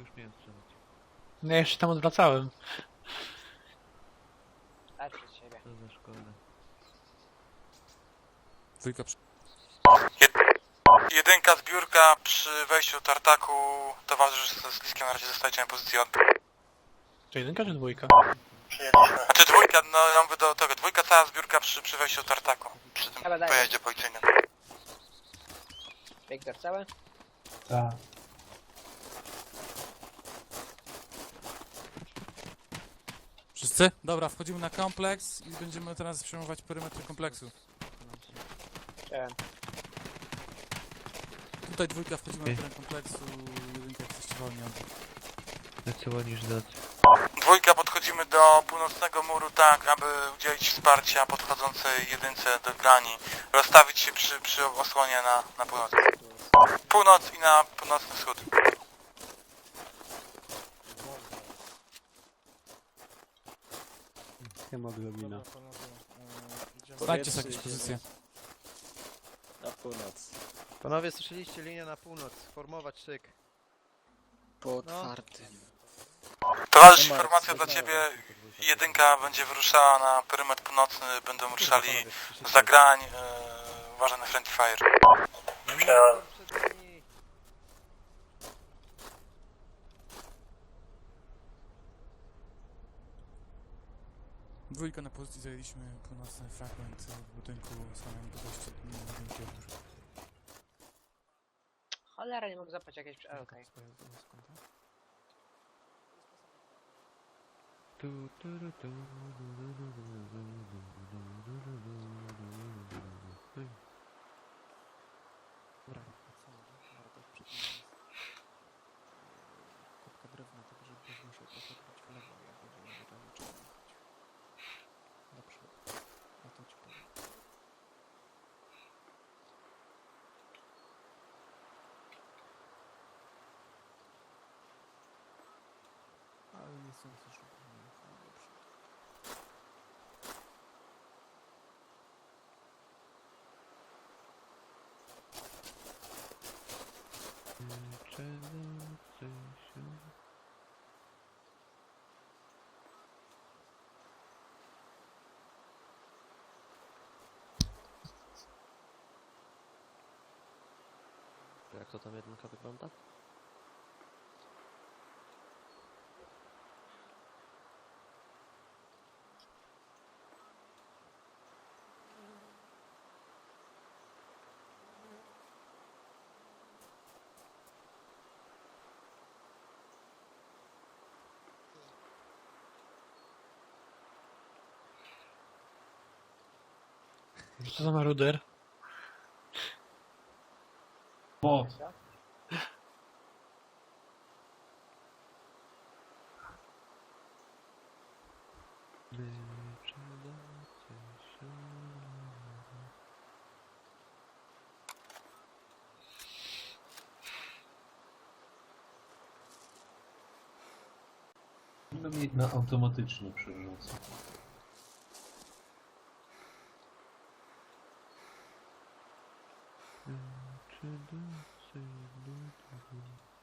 już miałem strzelać. No ja jeszcze tam odwracałem. Daj przed siebie. Co za szkoda. Dwójka przy... Jedynka zbiórka przy wejściu do tartaku. Towarzysz z Liskiem na razie zostajecie na pozycji odbiór. To jedynka czy dwójka? Znaczy dwójka, no ja mówię do tego, dwójka cała zbiórka przy, przy wejściu do tartaku. Przy tym Dobra, daj. pojeździe policyjnym. Wiktor całe? Tak. Wszyscy? Dobra, wchodzimy na kompleks i będziemy teraz przejmować perymetry kompleksu. Cześć. Tutaj dwójka wchodzimy Okej. na teren kompleksu, jedynka jesteście wolni. Lecę ładnisz dać. Dwójka podchodzimy do północnego muru tak, aby udzielić wsparcia podchodzącej jedynce do grani. Rozstawić się przy, przy osłonie na, na północ. Północ i na północny wschód. Hemoglobina. Znajdźcie sobie jakieś pozycje. Na północ. Panowie, słyszeliście linię na północ. Formować szyk. Po No. otwartym. Towarzysz, Nie ma, informacja dla ciebie. Jedynka będzie wyruszała na perymetr północny, będą ruszali Panowie, słyszycie? za grań. E, uważaj na friendly fire. Przyjąłem. Dwójka na pozycji zajęliśmy północny fragment w budynku samym budynku odbiór. Cholera, nie mogę zapać jakieś... Okej. Tu, tu, ru, tu, ru, ru, ru, ru, ru, ru, ru, ru, ru, ru, sensu szukania Jak to tam jedynka wygląda? Co za maruder? Bo. Będę no, mieć na automatyczny przerzucę. Un, deux, deux, deux, deux, deux.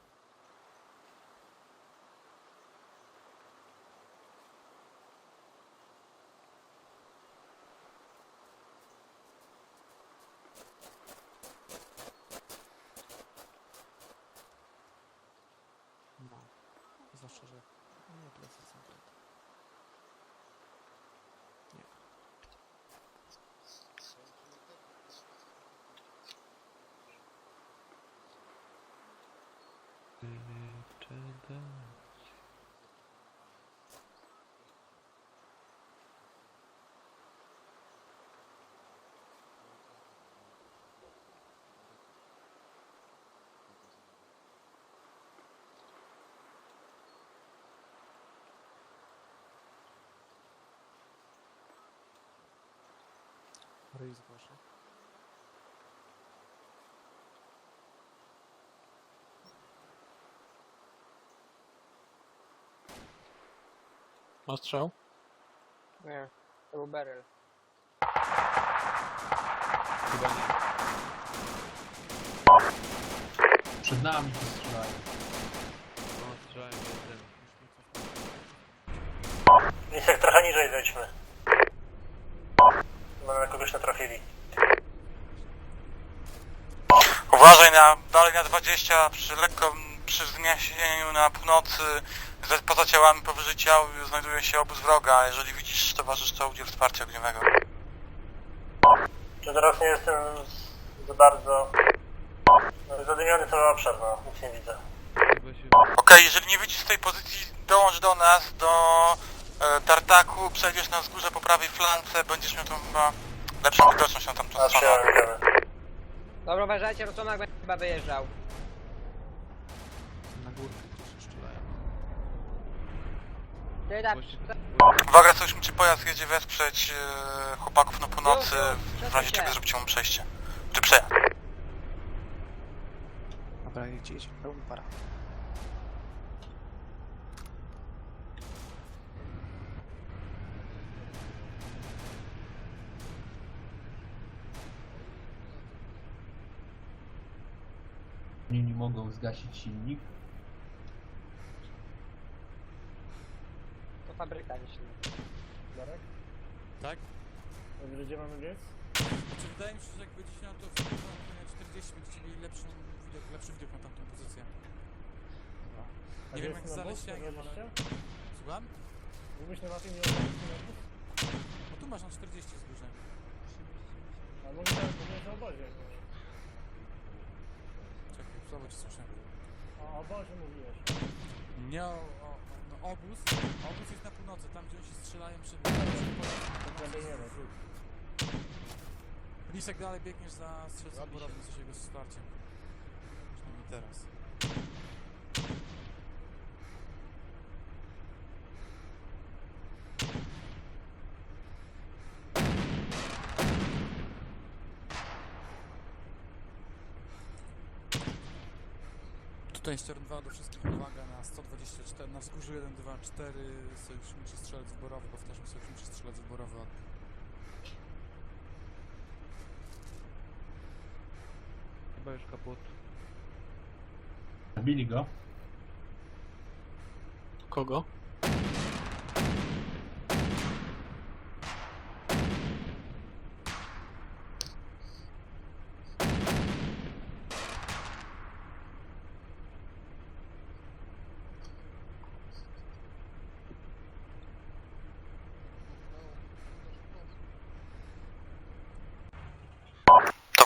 Wyczekać. Rejs wasze. No Ostrzał? Nie, to był beryl. Chyba nie. Przed nami się strzelają. No, strzałem jeden. Lisek, trochę niżej zejdźmy. Mamy na kogoś natrafili. Uważaj na, dalej na 20, przy lekko przy wzniesieniu na północy za- poza ciałami powyżej ciał znajduje się obóz wroga. Jeżeli widzisz towarzysz to udziel wsparcia ogniowego. Czy teraz nie jestem za bardzo... Zadymiony obszar, no. Nic nie widzę. Okej, jeżeli nie widzisz z tej pozycji, dołącz do nas, do e, tartaku, przejdziesz na wzgórze po prawej flance, będziesz miał tam chyba lepszą widoczność na tamtą A, stronę. Dobra, uważajcie, Rotomak będzie chyba wyjeżdżał. Na górkę też strzelają. Tak. Uwaga, sojuszniczy pojazd jedzie wesprzeć e, chłopaków na północy, w razie czego zrobicie mu przejście. Czy przejazd. Dobra, jedź, jedź. Pełny para. Oni nie mogą zgasić silnik. Fabryka nie silna. Tak? Gdzie mamy biec? Czy wydaje mi się, że jak będziecie miał to w 40, będziecie mieli lepszą widok, lepszy widok na tamtą pozycję. Nie wiem jak zalesienie, ale... Słucham? Mógłbyś na mapie nie No tu masz na 40 wzgórze. A może mówię o obozie. Czekaj, słabo cię słyszę. O obozie mówiłeś. Nie, o, o, no obóz, obóz jest na północy, tam gdzie oni się strzelają przed... Lisek dalej biegniesz za strzelcem borowym, z jego wsparciem. Przynajmniej teraz. Tutaj ścierń 2 do wszystkich uwaga na 124, na wzgórzu 1, 2, 4 sojuszniczy strzelec zborowy, powtarzam sojuszniczy strzelec zborowy od Chyba już kaput. Zabili go. Kogo?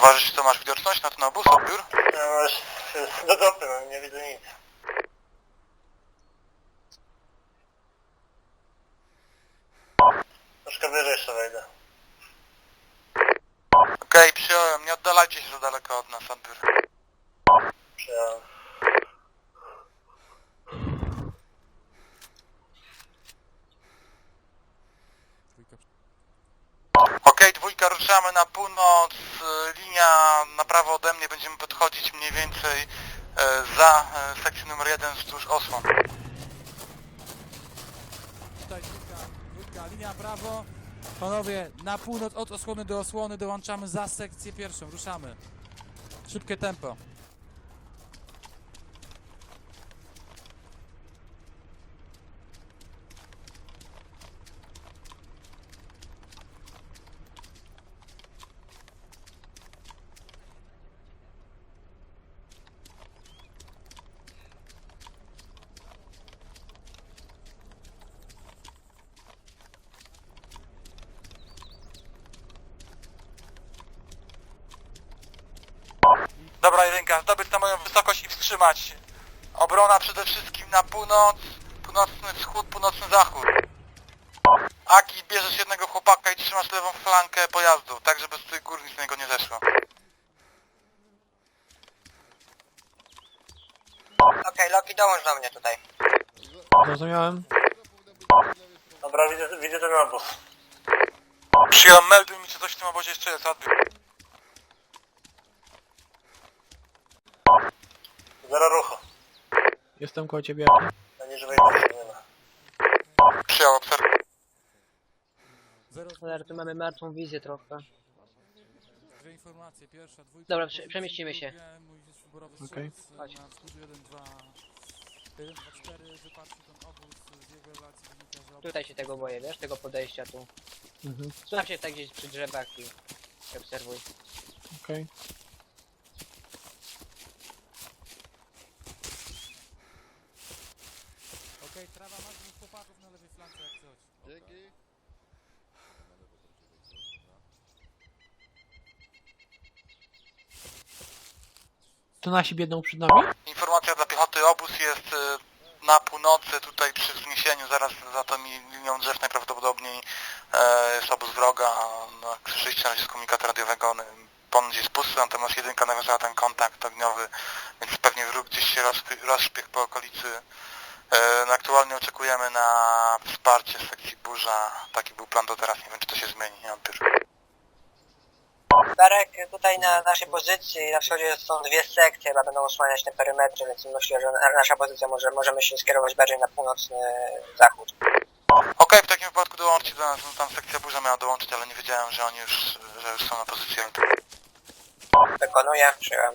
Towarzysz, to masz widoczność na ten obóz, odbiór? Do dopy, no, nie widzę nic. Troszkę wyżej jeszcze wejdę. Okej, przyjąłem, nie oddalajcie się za daleko od nas, odbiór. Przyjąłem. dwójka. Okej, dwójka, ruszamy na północ, e, linia na prawo ode mnie, będziemy podchodzić mniej więcej e, za e, sekcję numer 1 wzdłuż osłon. Tutaj dwójka, dwójka, linia prawo. Panowie, na północ od osłony do osłony dołączamy za sekcję pierwszą, ruszamy. Szybkie tempo. Dobra, jedynka, zdobyć na moją wysokość i wstrzymać. Obrona przede wszystkim na północ, północny wschód, północny zachód. Aki, bierzesz jednego chłopaka i trzymasz lewą flankę pojazdu, tak żeby z tych gór nic na niego nie zeszło. Okej, Loki, dołącz do mnie tutaj. Zrozumiałem. Dobra, widzę, widzę ten obóz. Przyjąłem, melduj mi, czy coś w tym obozie jeszcze jest, odbiór. Zero ruchu. Jestem koło ciebie. Na niżej wejdę nie ma. Przyjął, obserwuj. Zero, Ale tu mamy martwą wizję trochę. dwie informacje. Pierwsza, dwójka. Dobra, prze- przemieścimy się. drugie, Mój Okej. strzelec Chodź. na wzgórzu 1, 2, 1-2-4 wypatrzcie ten obóz z jego relacji wynika, że obóz Tutaj się tego boję, wiesz, tego podejścia tu. Mhm. Słuchaj się tak gdzieś przy drzewach i obserwuj. Okej. Okej, trawa masz dwóch chłopaków na lewej flance jak coś. Dzięki. To nasi biedną przed nami? Informacja dla piechoty, obóz jest y, na północy, tutaj przy wzniesieniu, zaraz za tą linią drzew najprawdopodobniej e, jest obóz wroga, na razie z komunikatu radiowego, on ponoć jest pusty, natomiast jedynka nawiązała ten kontakt ogniowy, więc pewnie wróg gdzieś się rozszpiegł po okolicy. E, no, aktualnie oczekujemy na wsparcie z sekcji burza, taki był plan do teraz, nie wiem czy to się zmieni, nie tutaj na naszej pozycji na wschodzie są dwie sekcje, chyba będą osłaniać te perymetry, więc myślę, że na- nasza pozycja może, możemy się skierować bardziej na północny zachód. Okej, w takim wypadku dołączcie do nas, no, tam sekcja burza miała dołączyć, ale nie wiedziałem, że oni już, że już są na pozycji. Wykonuję, przyjąłem.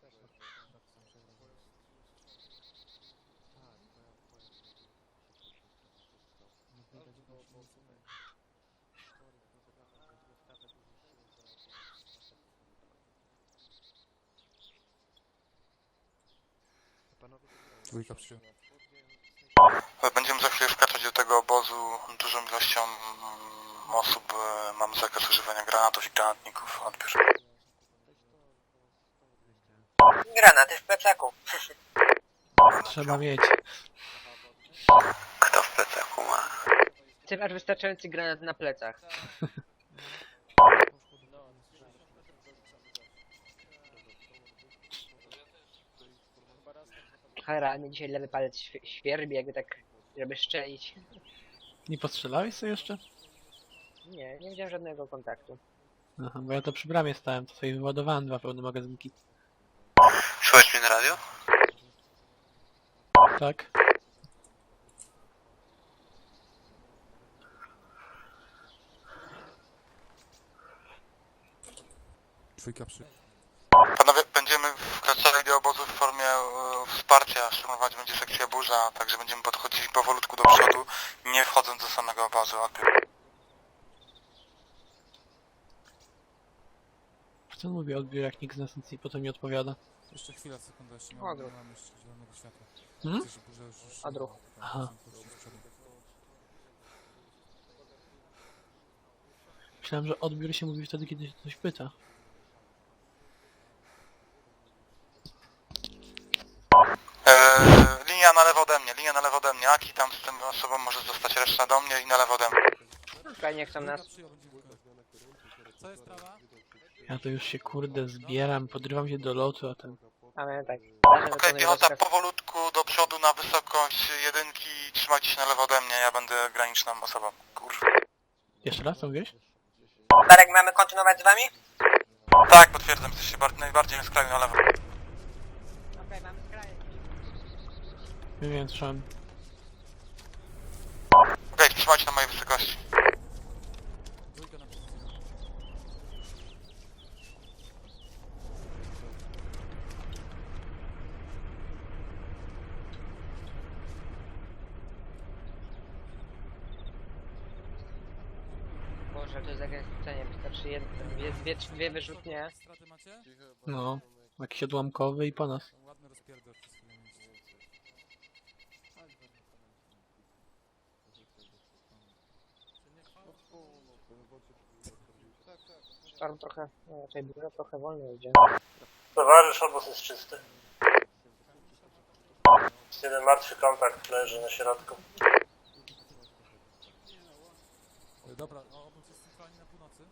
rozmak jest tak mało straszny. Nie, przeszkadzał jeszcze nasz Mogę też sprawdzam, że... Tak, moja, moja... No widać go po tutaj. Sorry, no zapraszam, że wystawę dużo sił Panowie, Dwójka przy... Będziemy za chwilę wkraczać do tego obozu dużą ilością mm, osób. e, Mam zakaz używania granatów i granatników. Odbiór. Granaty w plecaku. Trzeba mieć. Kto w plecaku ma? Ty masz wystarczający granat na plecach. Hara, mnie dzisiaj lewy palec świ- świerbi, jakby tak, żeby szczelić. Nie postrzelałeś sobie jeszcze? Nie, nie widziałem żadnego kontaktu. Aha, bo ja to przy bramie stałem, to sobie wyładowałem dwa pełne magazynki. Słychać mnie na radio? Tak? Dwójka przy... Panowie, będziemy wkraczali do obozu w formie e, wsparcia. Szturmować będzie sekcja burza, także będziemy podchodzili powolutku do przodu, nie wchodząc do samego obozu. Odbiór. Co on mówi odbiór, jak nikt z nas nic nie potem nie odpowiada? Jeszcze chwila, sekunda, jeszcze mam, druh. mam jeszcze zielonego światła. Hmm? Chcę, że burza już... już A druh. Aha. z przodu. Myślałem, że odbiór się mówi wtedy, kiedy się ktoś pyta. E, linia na lewo ode mnie, linia na lewo ode mnie. Aki tam z tym osobą może zostać reszta do mnie i na lewo ode mnie. Tutaj nie chcą nas. Co jest prawa? Ja to już się kurde zbieram, podrywam się do lotu, a ten... Mamy tak. Okej, piechota powolutku do przodu na wysokość jedynki. Trzymajcie się na lewo ode mnie, ja będę graniczną osobą. Kurwa. Jeszcze raz, co mówisz? Darek, mamy kontynuować z wami? Tak, potwierdzam, jesteście bar- najbardziej na skraju na lewo. Okej, mamy skrajnie. Nie wiem, słyszałem. Okej, trzymajcie na mojej wysokości. Dwójka na pozycji. Boże, to jest zagęszczenie, wystarczy jedno, dwie, dwie, wyrzutnie. Straty macie? No, jakiś odłamkowy i po nas. Ładny rozpierdol przez chwilę mieliście. Storm trochę, no, raczej dużo, trochę wolno idzie. Towarzysz, obóz jest czysty. Jeden martwy kontakt leży na środku. E, Dobra, o, obóz jest centralnie na północy.